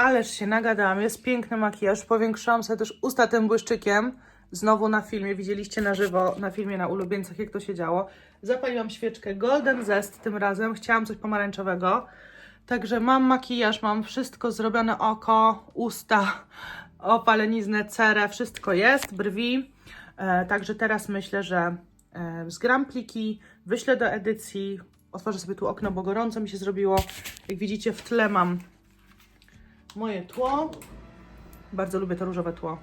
Ależ się nagadałam, jest piękny makijaż. Powiększyłam sobie też usta tym błyszczykiem. Znowu na filmie, widzieliście na żywo na filmie na ulubieńcach, jak to się działo. Zapaliłam świeczkę Golden Zest tym razem. Chciałam coś pomarańczowego. Także mam makijaż, mam wszystko zrobione oko, usta, opaleniznę, cerę, wszystko jest, brwi. E, także teraz myślę, że e, zgram pliki, wyślę do edycji, otworzę sobie tu okno, bo gorąco mi się zrobiło. Jak widzicie w tle mam moje tło. Bardzo lubię to różowe tło.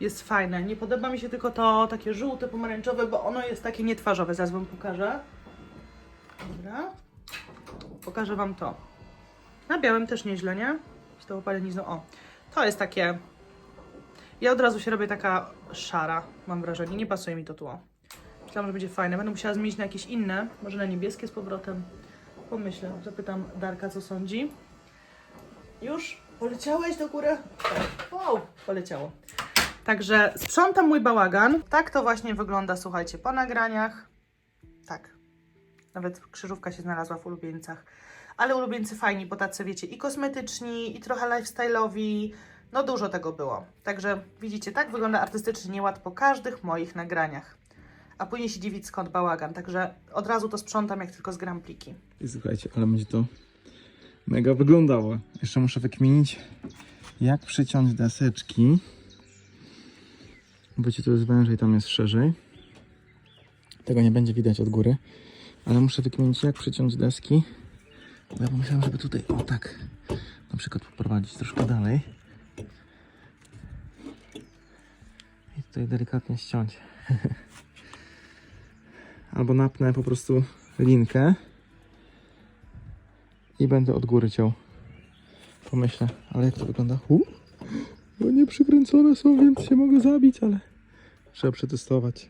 Jest fajne. Nie podoba mi się tylko to takie żółte, pomarańczowe, bo ono jest takie nietwarzowe. Zaraz wam pokażę. Dobra. Pokażę wam to. Na białym też nieźle, nie? Z tą opalenizną. O, to jest takie... Ja od razu się robię taka szara, mam wrażenie. Nie pasuje mi to tło. Myślałam, że będzie fajne. Będę musiała zmienić na jakieś inne. Może na niebieskie z powrotem. Pomyślę. Zapytam Darka, co sądzi. Już? Poleciałeś do góry? Wow, poleciało. Także sprzątam mój bałagan. Tak to właśnie wygląda, słuchajcie, po nagraniach. Tak. Nawet krzyżówka się znalazła w ulubieńcach. Ale ulubieńcy fajni, bo tacy wiecie, i kosmetyczni, i trochę lifestyle'owi. No dużo tego było. Także widzicie, tak wygląda artystyczny nieład po każdych moich nagraniach. A później się dziwić skąd bałagan. Także od razu to sprzątam, jak tylko zgram pliki. I słuchajcie, ale będzie to mega wyglądało. Jeszcze muszę wykminić, jak przyciąć deseczki. Ci tu jest wężej, tam jest szerzej. Tego nie będzie widać od góry. Ale muszę wykminić, jak przyciąć deski. Bo ja pomyślałem, żeby tutaj, o tak, na przykład poprowadzić troszkę dalej. I tutaj delikatnie ściąć. Albo napnę po prostu linkę i będę od góry ciął. Pomyślę, ale jak to wygląda? U? Nie przykręcone są, więc się mogę zabić, ale trzeba przetestować.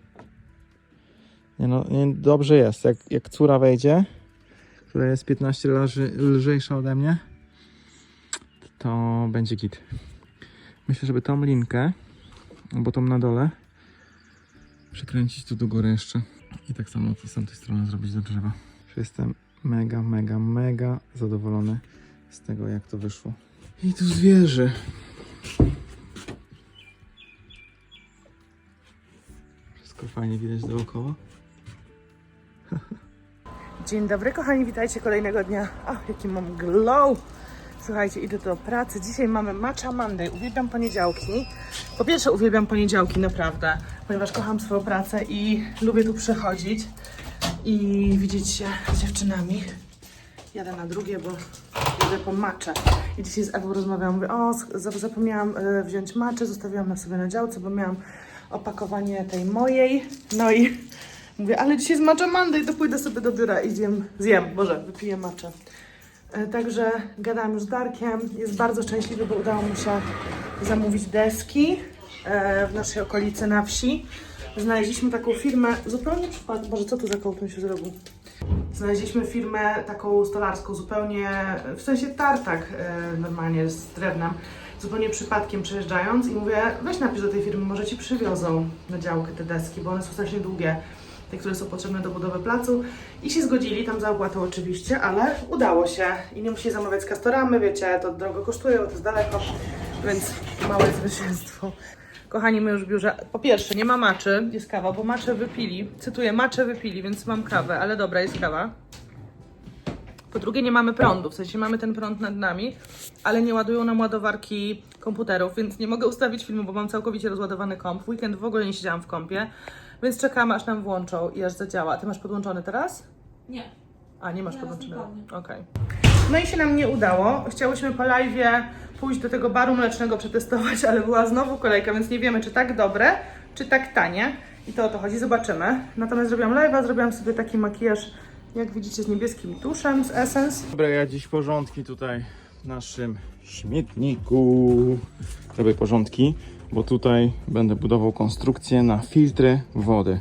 Nie no, nie, dobrze jest. Jak, jak córa wejdzie, która jest 15 razy lżejsza ode mnie, to będzie git. Myślę, żeby tą linkę, albo tą na dole, przykręcić tu do góry jeszcze. I tak samo z tamtej strony zrobić do drzewa. Że Jestem mega, mega, mega zadowolony z tego, jak to wyszło. I tu zwierzę. Wszystko fajnie widać dookoła. Dzień dobry, kochani, witajcie kolejnego dnia. Ach, jaki mam glow! Słuchajcie, idę do pracy. Dzisiaj mamy Matcha Monday. Uwielbiam poniedziałki. Po pierwsze, uwielbiam poniedziałki, naprawdę, ponieważ kocham swoją pracę i lubię tu przychodzić i widzieć się z dziewczynami. Jadę na drugie, bo jadę po maczę. I dzisiaj z Ewą rozmawiałam, mówię, o, za- zapomniałam e, wziąć maczę, zostawiłam na sobie na działce, bo miałam opakowanie tej mojej. No i mówię, ale dzisiaj jest Matcha Monday, to pójdę sobie do biura i zjem, zjem, może wypiję maczę. E, Także gadałam już z Darkiem, jest bardzo szczęśliwy, bo udało mu się zamówić deski e, w naszej okolicy na wsi. Znaleźliśmy taką firmę, zupełnie przypadkiem, Boże, co tu za kołtun się zrobił? Znaleźliśmy firmę taką stolarską, zupełnie, w sensie tartak e, normalnie z drewnem, zupełnie przypadkiem przejeżdżając i mówię, weź napisz do tej firmy, może Ci przywiozą na działkę te deski, bo one są strasznie długie, te, które są potrzebne do budowy placu i się zgodzili, tam za opłatą oczywiście, ale udało się i nie musieli zamawiać z kastoramy, wiecie, to drogo kosztuje, bo to jest daleko, więc małe zwycięstwo. Kochani, my już w biurze. Po pierwsze, nie ma maczy, jest kawa, bo macze wypili. Cytuję, macze wypili, więc mam kawę, ale dobra, jest kawa. Po drugie, nie mamy prądu, w sensie mamy ten prąd nad nami, ale nie ładują nam ładowarki komputerów, więc nie mogę ustawić filmu, bo mam całkowicie rozładowany komp. W weekend w ogóle nie siedziałam w kompie, więc czekamy, aż nam włączą i aż zadziała. Ty masz podłączony teraz? Nie. A, nie masz podłączonego. Okej. No i się nam nie udało. Chciałyśmy po live pójść do tego baru mlecznego przetestować, ale była znowu kolejka, więc nie wiemy, czy tak dobre, czy tak tanie. I to o to chodzi, zobaczymy. Natomiast zrobiłam live'a, zrobiłam sobie taki makijaż, jak widzicie, z niebieskim tuszem, z Essence. Dobra, ja dziś porządki tutaj w naszym śmietniku. Robię porządki, bo tutaj będę budował konstrukcję na filtry wody.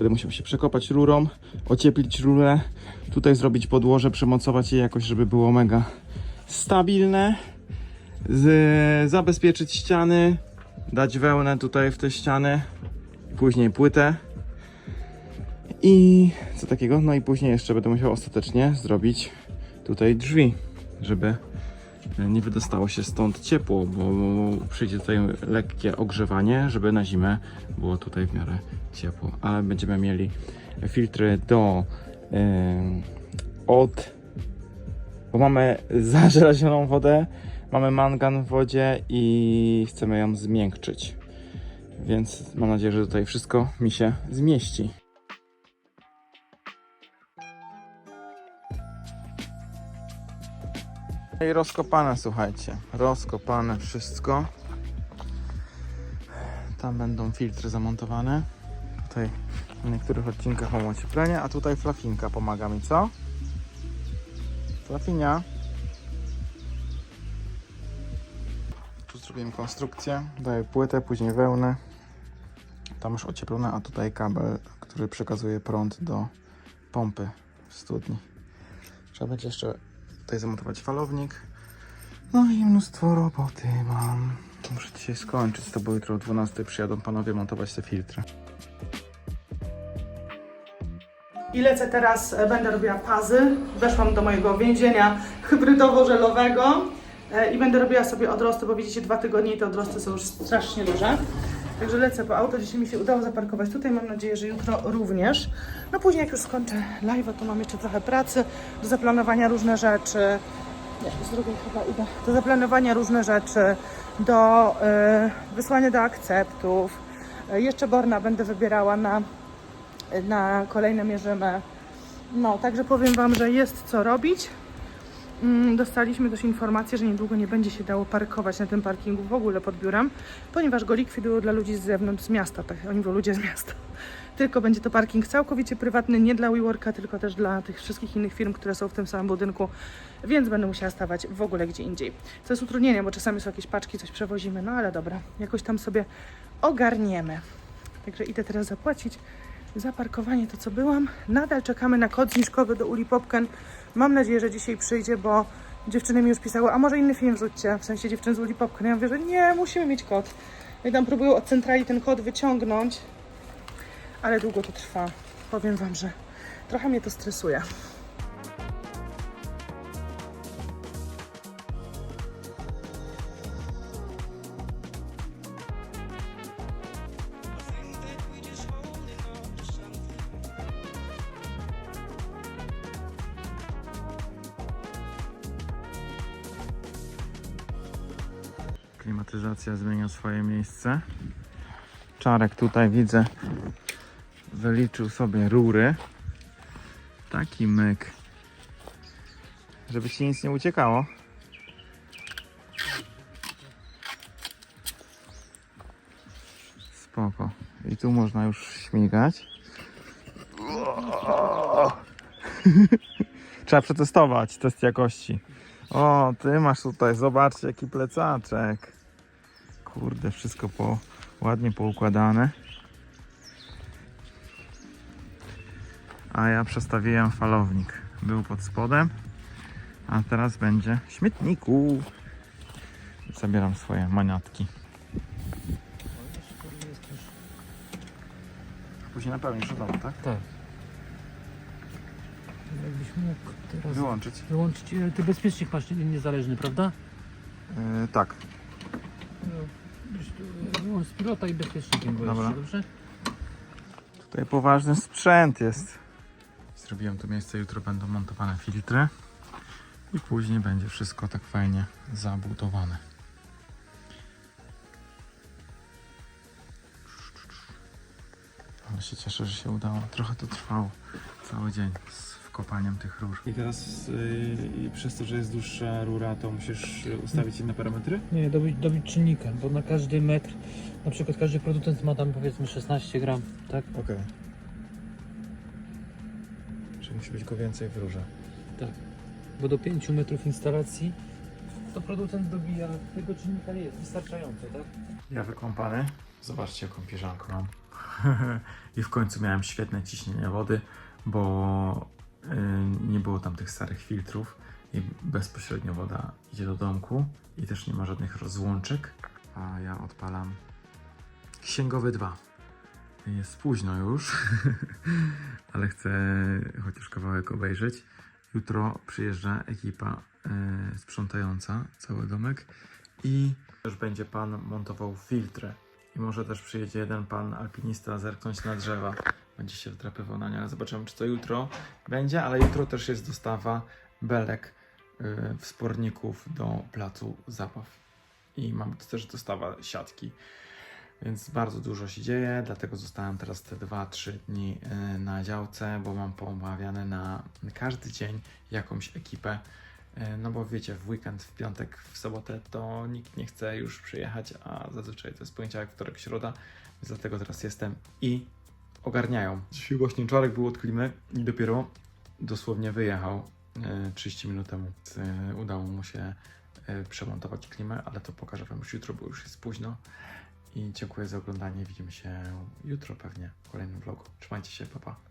Będę musiał się przekopać rurą, ocieplić rurę, tutaj zrobić podłoże, przymocować je jakoś, żeby było mega stabilne, z, zabezpieczyć ściany, dać wełnę tutaj w te ściany, później płytę i co takiego? No i później jeszcze będę musiał ostatecznie zrobić tutaj drzwi, żeby nie wydostało się stąd ciepło, bo przyjdzie tutaj lekkie ogrzewanie, żeby na zimę było tutaj w miarę ciepło. Ale będziemy mieli filtry do em, od bo mamy zażelazioną wodę, mamy mangan w wodzie i chcemy ją zmiękczyć. Więc mam nadzieję, że tutaj wszystko mi się zmieści. I rozkopane, słuchajcie. Rozkopane wszystko. Tam będą filtry zamontowane. Tutaj w niektórych odcinkach mam ocieplenie, a tutaj flafinka pomaga mi, co? Flafinia. Tu zrobiłem konstrukcję. Daję płytę, później wełnę. Tam już ocieplone, a tutaj kabel, który przekazuje prąd do pompy w studni. Trzeba będzie jeszcze tutaj zamontować falownik. No i mnóstwo roboty mam. Muszę dzisiaj skończyć to, bo jutro o 12 przyjadą panowie montować te filtry. I lecę teraz, e, będę robiła pazy. Weszłam do mojego więzienia hybrydowo-żelowego e, i będę robiła sobie odrosty, bo widzicie, dwa tygodnie i te odrosty są już strasznie duże. Także lecę po auto. Dzisiaj mi się udało zaparkować tutaj. Mam nadzieję, że jutro również. No później, jak już skończę live'a, to mam jeszcze trochę pracy do zaplanowania różne rzeczy. Nie, z drugiej chyba idę. Do zaplanowania różne rzeczy, do e, wysłania do akceptów. E, jeszcze Borna będę wybierała na na kolejne mierzymy. No, także powiem Wam, że jest co robić. Mm, Dostaliśmy też informację, że niedługo nie będzie się dało parkować na tym parkingu w ogóle pod biurem, ponieważ go likwidują dla ludzi z zewnątrz, z miasta, tak, oni mówią ludzie z miasta. Tylko będzie to parking całkowicie prywatny, nie dla WeWorka, tylko też dla tych wszystkich innych firm, które są w tym samym budynku, więc będę musiała stawać w ogóle gdzie indziej. Co jest utrudnieniem, bo czasami są jakieś paczki, coś przewozimy, no ale dobra, jakoś tam sobie ogarniemy. Także idę teraz zapłacić za parkowanie to, co byłam. Nadal czekamy na kod zniżkowy do Uli Popken. Mam nadzieję, że dzisiaj przyjdzie, bo dziewczyny mi już pisały, a może inny film wrzućcie, w sensie dziewczyn z Uli Popken. Ja mówię, że nie, musimy mieć kod. I tam próbują od centrali ten kod wyciągnąć, ale długo to trwa. Powiem Wam, że trochę mnie to stresuje. Klimatyzacja zmienia swoje miejsce. Czarek tutaj widzę wyliczył sobie rury. Taki myk. Żeby ci nic nie uciekało. Spoko. I tu można już śmigać. Trzeba przetestować test jakości. O, ty masz tutaj, zobaczcie jaki plecaczek. Kurde, wszystko po, ładnie poukładane. A ja przestawiłem falownik. Był pod spodem, a teraz będzie w śmietniku. Zabieram swoje maniatki. Później napełnisz do domu, tak? Tak. Jakbyś mógł teraz Wyłączyć. wyłączyć. e, Ty bezpiecznik masz niezależny, prawda? Yy, tak. No, z pilota i bezpiecznikiem go Dobra. jeszcze, dobrze? Tutaj poważny sprzęt jest. Zrobiłem tu miejsce, jutro będą montowane filtry i później będzie wszystko tak fajnie zabudowane. Ale się cieszę, że się udało. Trochę to trwało cały dzień z wkopaniem tych rur. I teraz yy, przez to, że jest dłuższa rura, to musisz ustawić inne parametry? Nie, dobić, dobić czynnika, bo na każdy metr, na przykład każdy producent ma tam powiedzmy 16 gram, tak? Okej. Czyli musi być go więcej w rurze. Tak. Bo do 5 metrów instalacji to producent dobija tego czynnika nie jest wystarczająco, tak? Ja wykąpany. Zobaczcie, jaką piżamkę mam. I w końcu miałem świetne ciśnienie wody, bo nie było tam tych starych filtrów i bezpośrednio woda idzie do domku i też nie ma żadnych rozłączek. A ja odpalam Księgowy 2. Jest późno już, ale chcę chociaż kawałek obejrzeć Jutro przyjeżdża ekipa y, sprzątająca cały domek i też będzie pan montował filtry. I może też przyjedzie jeden pan alpinista zerknąć na drzewa. Będzie się wdrapywał na nie, ale zobaczymy, czy to jutro będzie, ale jutro też jest dostawa belek y, wsporników do placu zabaw. I mam też dostawa siatki. Więc bardzo dużo się dzieje, dlatego zostałem teraz te 2-3 dni y, na działce, bo mam poumawiane na każdy dzień jakąś ekipę. Y, No bo wiecie, w weekend, w piątek, w sobotę to nikt nie chce już przyjechać, a zazwyczaj to jest poniedziałek, wtorek, środa, więc dlatego teraz jestem i ogarniają. Właśnie czarek był od klimy i dopiero dosłownie wyjechał y, 30 minut temu. Y, Udało mu się y, przemontować klimę, ale to pokażę Wam już jutro, bo już jest późno. I dziękuję za oglądanie. Widzimy się jutro pewnie w kolejnym vlogu. Trzymajcie się, papa. Pa.